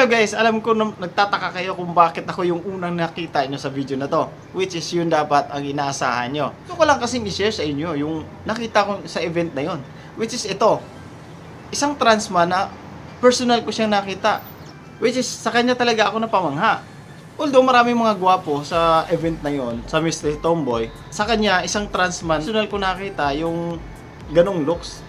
Hello guys, alam ko na nagtataka kayo kung bakit ako yung unang nakita nyo sa video na to. Which is yun dapat ang inaasahan nyo. Gusto ko lang kasi i-share sa inyo yung nakita ko sa event na yon. Which is ito. Isang trans man na personal ko siyang nakita. Which is sa kanya talaga ako napamangha. Although marami mga gwapo sa event na yon, sa Mr. Tomboy, sa kanya isang trans man, personal ko nakita yung ganong looks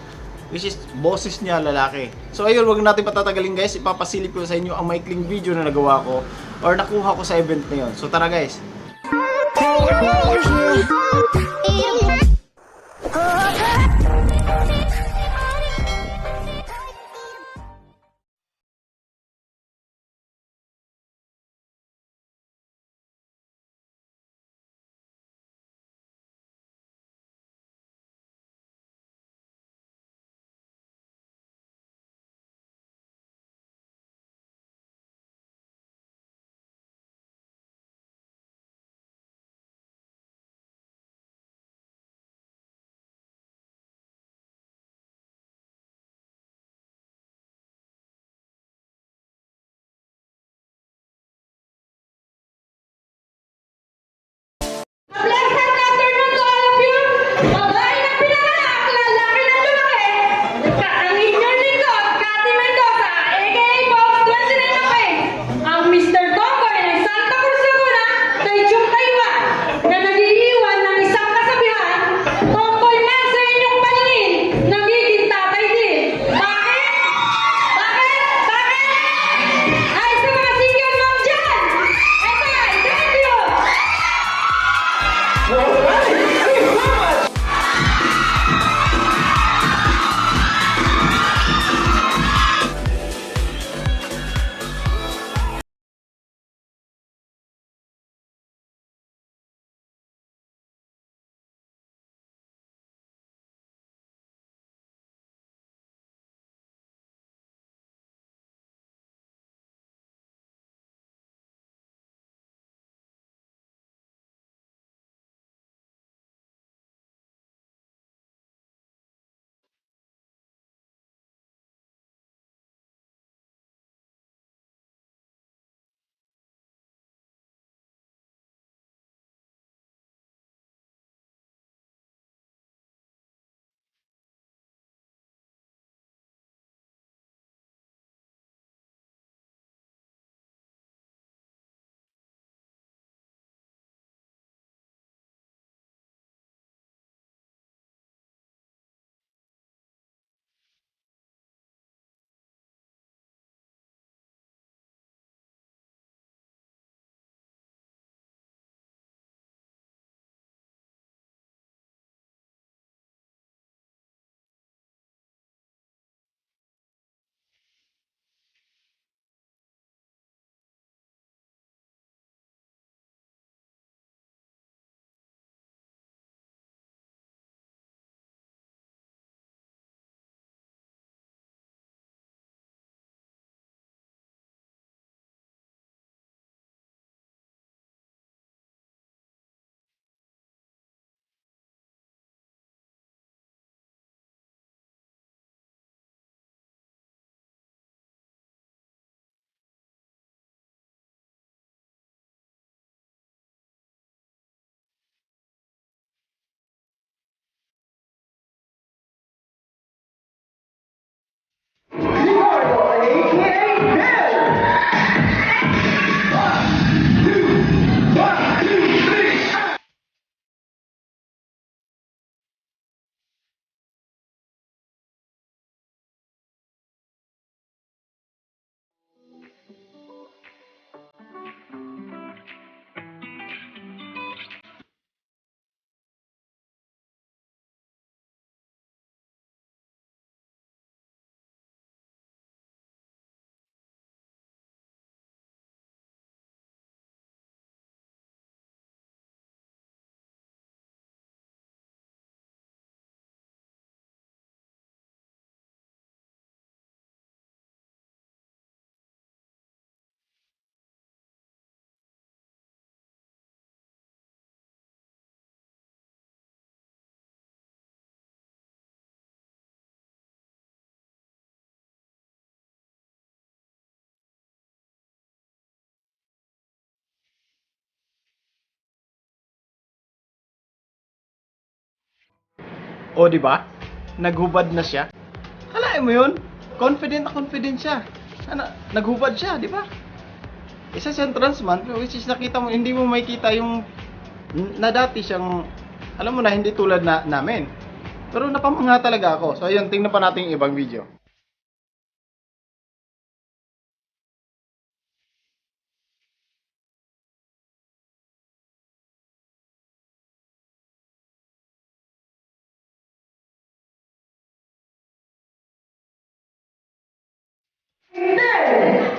which is boses niya lalaki. So ayun, wag natin patatagalin guys, ipapasilip ko sa inyo ang maikling video na nagawa ko or nakuha ko sa event na yon. So tara guys. O, di ba? Naghubad na siya. Kalahin mo yun? Confident na confident siya. Ano, naghubad siya, di ba? Isa siyang trans man, which is nakita mo, hindi mo makita yung na dati siyang, alam mo na, hindi tulad na namin. Pero napamanga talaga ako. So, ayun, tingnan pa natin yung ibang video. Amen.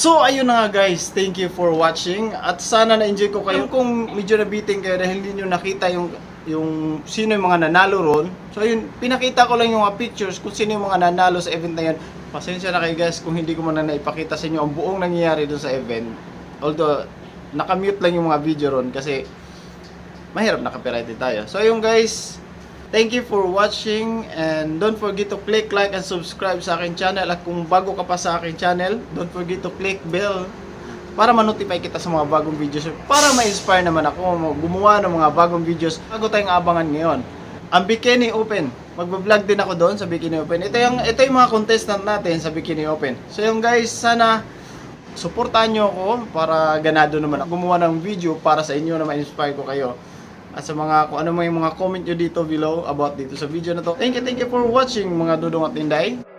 So, ayun na nga guys. Thank you for watching. At sana na-enjoy ko kayo. Kung medyo nabiting kayo dahil hindi nyo nakita yung yung sino yung mga nanalo ron. So, ayun, pinakita ko lang yung mga pictures kung sino yung mga nanalo sa event na yun. Pasensya na kayo guys kung hindi ko man na naipakita sa inyo ang buong nangyayari dun sa event. Although, nakamute lang yung mga video ron kasi mahirap na copyrighted tayo. So, ayun guys, Thank you for watching and don't forget to click like and subscribe sa akin channel at kung bago ka pa sa akin channel, don't forget to click bell para ma-notify kita sa mga bagong videos para ma-inspire naman ako gumawa ng mga bagong videos bago tayong abangan ngayon. Ang Bikini Open, magbablog din ako doon sa Bikini Open. Ito yung, ito yung mga contestant natin sa Bikini Open. So yung guys, sana suportahan nyo ako para ganado naman ako gumawa ng video para sa inyo na ma-inspire ko kayo at sa mga kung ano yung mga comment nyo dito below about dito sa video na to. Thank you, thank you for watching mga dudong at tinday.